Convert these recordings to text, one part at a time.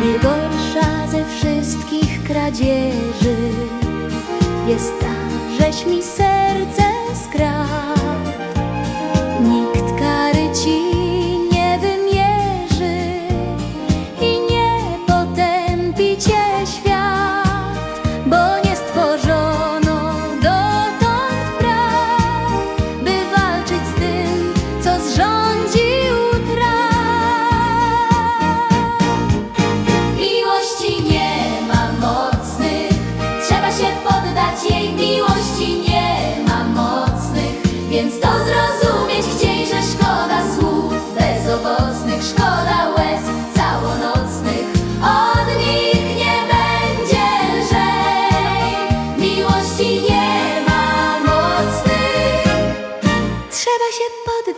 Najgorsza ze wszystkich kradzieży jest ta, żeś mi serce skradł. Nikt kary ci nie wymierzy i nie potępi cię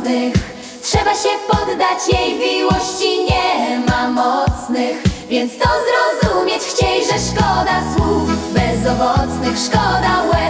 mocnych, trzeba się poddać jej miłości nie ma mocnych, więc to zrozumieć chciej, że szkoda słów. Bezowocnych, szkoda łez